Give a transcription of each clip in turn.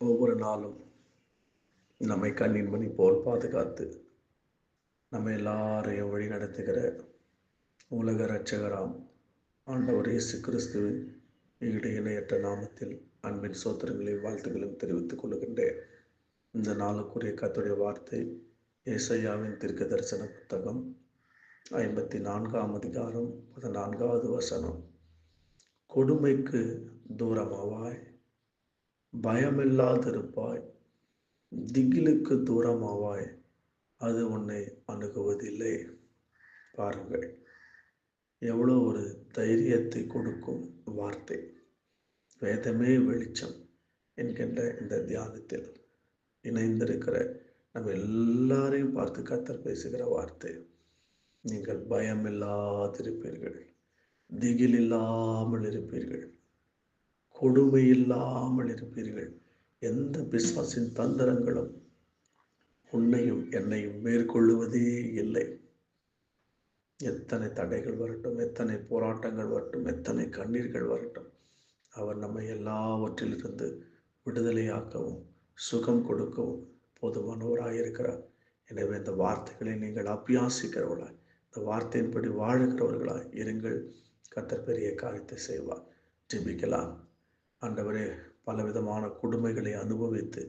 ஒவ்வொரு நாளும் நம்மை கண்ணின் மணி போல் பாதுகாத்து நம்ம எல்லாரையும் வழி நடத்துகிற உலக இரட்சகராம் ஆண்டவர் இயேசு கிறிஸ்துவின் ஈடு இணையற்ற நாமத்தில் அன்பின் சோத்திரங்களையும் வாழ்த்துக்களையும் தெரிவித்துக் கொள்கின்றேன். இந்த நாளுக்குரிய கத்துடைய வார்த்தை ஏசையாவின் தீர்க்க தரிசன புத்தகம் ஐம்பத்தி நான்காம் அதிகாரம் பதினான்காவது வசனம். கொடுமைக்கு தூரமாவாய். பயமில்லாதிருப்பாய். திகிலுக்கு தூரமாவாய். அது உன்னை அணுகுவதில்லை. பாருங்கள் எவ்வளோ ஒரு தைரியத்தை கொடுக்கும் வார்த்தை. வேதமே வெளிச்சம் என்கின்ற இந்த தியானத்தில் இணைந்திருக்கிற நம்ம எல்லாரையும் பார்த்து கத்தர் பேசுகிற வார்த்தை. நீங்கள் பயம் இல்லாதிருப்பீர்கள் திகில் இல்லாமல் இருப்பீர்கள். கொடுமை இல்லாமல் இருப்பீர்கள் எந்த பிசாசின் தந்திரங்களும் உன்னையும் என்னையும் மேற்கொள்ளுவதே இல்லை. எத்தனை தடைகள் வரட்டும் எத்தனை போராட்டங்கள் வரட்டும் எத்தனை கண்ணீர்கள் வரட்டும் அவர் நம்மை எல்லாவற்றிலிருந்து விடுதலையாக்கவும் சுகம் கொடுக்கவும் போதுமானவராக இருக்கிறார் எனவே இந்த வார்த்தைகளை நீங்கள் அபியாசிக்கிறவர்களாய் இந்த வார்த்தையின்படி வாழுகிறவர்களாய் இருங்கள். கத்தர் பெரிய காரியத்தை செய்வார். ஜிபிக்கலாம். ஆண்டவரே பலவிதமான கொடுமைகளை அனுபவித்து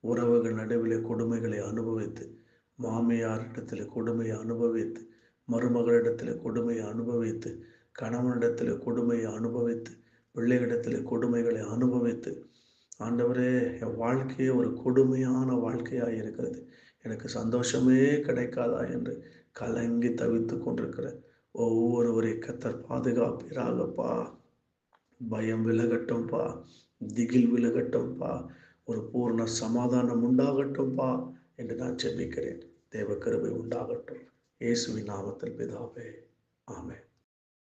உறவுகள் நடுவிலே கொடுமைகளை அனுபவித்து மாமியாரிடத்தில் கொடுமையை அனுபவித்து மருமகளிடத்தில் கொடுமையை அனுபவித்து கணவனிடத்தில் கொடுமையை அனுபவித்து பிள்ளைகளிடத்தில் கொடுமைகளை அனுபவித்து ஆண்டவரே என் வாழ்க்கையே ஒரு கொடுமையான வாழ்க்கையாக இருக்கிறது. எனக்கு சந்தோஷமே கிடைக்காதா என்று கலங்கி தவித்து கொண்டிருக்கிற ஒவ்வொருவரை கத்தர் பாதுகாப்பீராகப்பா. பயம் விலகட்டும்பா திகில் விலகட்டும்பா ஒரு பூர்ண சமாதானம் உண்டாகட்டும்பா என்று நான் செபிக்கிறேன் தேவ கருவை உண்டாகட்டும். இயேசுவின் நாமத்தில் பிதாவே ஆமே